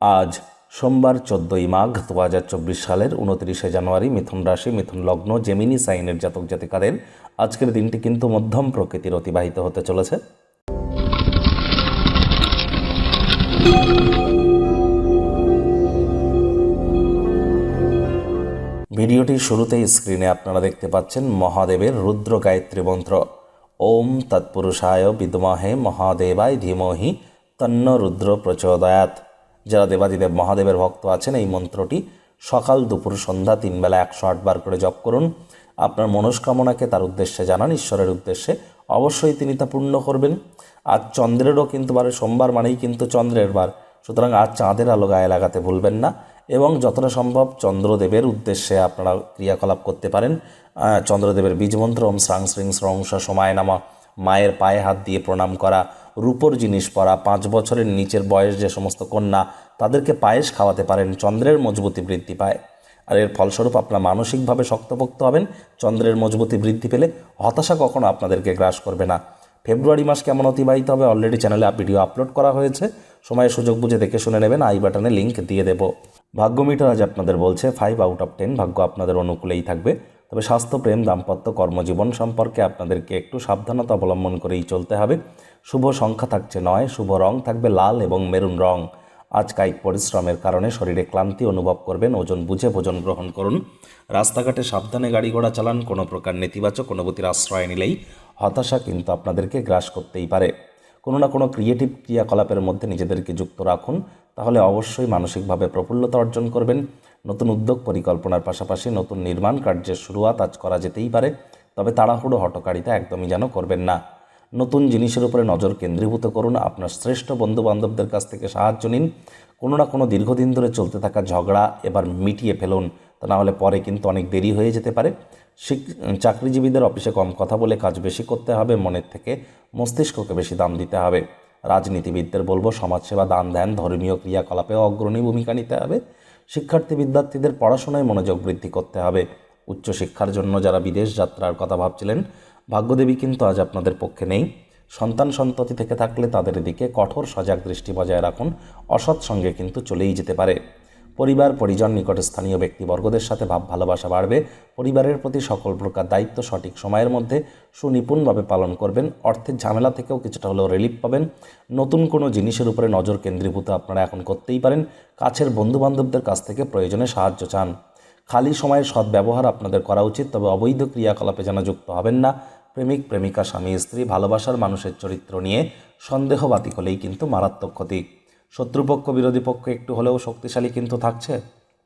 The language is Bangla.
আজ সোমবার চোদ্দোই মাঘ দু হাজার চব্বিশ সালের উনত্রিশে জানুয়ারি মিথুন রাশি, মিথুন লগ্ন, জেমিনি সাইনের জাতক জাতিকাদের আজকের দিনটি কিন্তু মধ্যম প্রকৃতির অতিবাহিত হতে চলেছে। ভিডিওটির শুরুতেই স্ক্রিনে আপনারা দেখতে পাচ্ছেন মহাদেবের রুদ্র গায়ত্রী মন্ত্র। ওম তৎপুরুষায় বিদ্মহে মহাদেবায় ধীমহি তন্ন রুদ্র প্রচোদয়াত যারা দেবাদিদেব মহাদেবের ভক্ত আছেন, এই মন্ত্রটি সকাল দুপুর সন্ধ্যা তিন বেলা একশো আটবার করে জপ করুন। আপনার মনস্কামনাকে তার উদ্দেশ্যে জানান, ঈশ্বরের উদ্দেশ্যে অবশ্যই তিনি তা পূর্ণ করবেন। আজ চন্দ্রেরও কিন্তু বারে, সোমবার মানেই কিন্তু চন্দ্রের বার। সুতরাং আজ চাঁদের আলো গায়ে লাগাতে ভুলবেন না এবং যতটা সম্ভব চন্দ্রদেবের উদ্দেশ্যে আপনারা ক্রিয়াকলাপ করতে পারেন। চন্দ্রদেবের বীজমন্ত্র, ওম শ্রাং শ্রিং স্রংস সময় নামা। মায়ের পায়ে হাত দিয়ে প্রণাম করা রূপোর জিনিস পরা, পাঁচ বছরের নিচের বয়স যে সমস্ত কন্যা তাদেরকে পায়েস খাওয়াতে পারেন, চন্দ্রের মজবুতি বৃদ্ধি পায়। আর এর ফলস্বরূপ আপনারা মানসিকভাবে শক্তপোক্ত হবেন, চন্দ্রের মজবুতি বৃদ্ধি পেলে হতাশা কখনো আপনাদেরকে গ্রাস করবে না। ফেব্রুয়ারি মাস কেমন অতিবাহিত হবে অলরেডি চ্যানেলে ভিডিও আপলোড করা হয়েছে। সময়ের সুযোগ বুঝে দেখে শুনে নেবেন, আই বাটনে লিঙ্ক দিয়ে দেব। ভাগ্য মিটার আজ আপনাদের বলছে ফাইভ আউট অফ টেন ভাগ্য আপনাদের অনুকূলেই থাকবে। তবে স্বাস্থ্য, প্রেম, দাম্পত্য, কর্মজীবন সম্পর্কে আপনাদেরকে একটু সাবধানতা অবলম্বন করেই চলতে হবে। শুভ সংখ্যা থাকছে নয়, শুভ রং থাকবে লাল এবং মেরুন রং। আজ কায়িক পরিশ্রমের কারণে শরীরে ক্লান্তি অনুভব করবেন, ওজন বুঝে ভোজন গ্রহণ করুন। রাস্তাঘাটে সাবধানে গাড়ি ঘোড়া চালান, কোনো প্রকার নেতিবাচক অনুভূতির আশ্রয় নিলেই হতাশা কিন্তু আপনাদেরকে গ্রাস করতেই পারে। কোনো না কোনো ক্রিয়েটিভ ক্রিয়াকলাপের মধ্যে নিজেদেরকে যুক্ত রাখুন, তাহলে অবশ্যই মানসিকভাবে প্রফুল্লতা অর্জন করবেন। নতুন উদ্যোগ পরিকল্পনার পাশাপাশি নতুন নির্মাণ কার্যের শুরুয়াত আজ করা যেতেই পারে, তবে তাড়াহুড়ো হটকারিতা একদমই যেন করবেন না। নতুন জিনিসের উপরে নজর কেন্দ্রীভূত করুন, আপনার শ্রেষ্ঠ বন্ধু বান্ধবদের কাছ থেকে সাহায্য নিন, কোনো না কোনো দীর্ঘদিন ধরে চলতে থাকা ঝগড়া এবার মিটিয়ে ফেলুন, তা না হলে পরে কিন্তু অনেক দেরি হয়ে যেতে পারে। চাকরিজীবীদের অফিসে কম কথা বলে কাজ বেশি করতে হবে, মনের থেকে মস্তিষ্ককে বেশি দাম দিতে হবে। রাজনীতিবিদদের বলব, সমাজসেবা দান ধ্যান ধর্মীয় ক্রিয়াকলাপে অগ্রণী ভূমিকা নিতে হবে। শিক্ষার্থী বিদ্যার্থীদের পড়াশোনায় মনোযোগ বৃদ্ধি করতে হবে। উচ্চশিক্ষার জন্য যারা বিদেশ যাত্রার কথা ভাবছিলেন, ভাগ্যদেবী কিন্তু আজ আপনাদের পক্ষে নেই। সন্তান সন্ততি থেকে থাকলে তাদের দিকে কঠোর সজাগ দৃষ্টি বজায় রাখুন। অসৎ সঙ্গে কিন্তু চলেই যেতে পারে। পরিবার, পরিজন, নিকটে স্থানীয় ব্যক্তিবর্গদের সাথে ভাব, ভালোবাসা বাড়বে। পরিবারের প্রতি সকল প্রকার দায়িত্ব সঠিক সময়ের মধ্যে সুনিপুণভাবে পালন করবেন। অর্থের ঝামেলা থেকেও কিছুটা হলেও রিলিফ পাবেন। নতুন কোনো জিনিসের উপরে নজর কেন্দ্রীভূত আপনারা এখন করতেই পারেন। কাছের বন্ধুবান্ধবদের কাছ থেকে প্রয়োজনে সাহায্য চান। খালি সময়ের সদ্ব্যবহার আপনাদের করা উচিত, তবে অবৈধ ক্রিয়াকলাপে যেন যুক্ত হবেন না। প্রেমিক, প্রেমিকা, স্বামী, স্ত্রী, ভালোবাসার মানুষের চরিত্র নিয়ে সন্দেহবাতিক হলেই কিন্তু মারাত্মক ক্ষতি। শত্রুপক্ষ বিরোধী পক্ষ একটু হলেও শক্তিশালী কিন্তু থাকছে?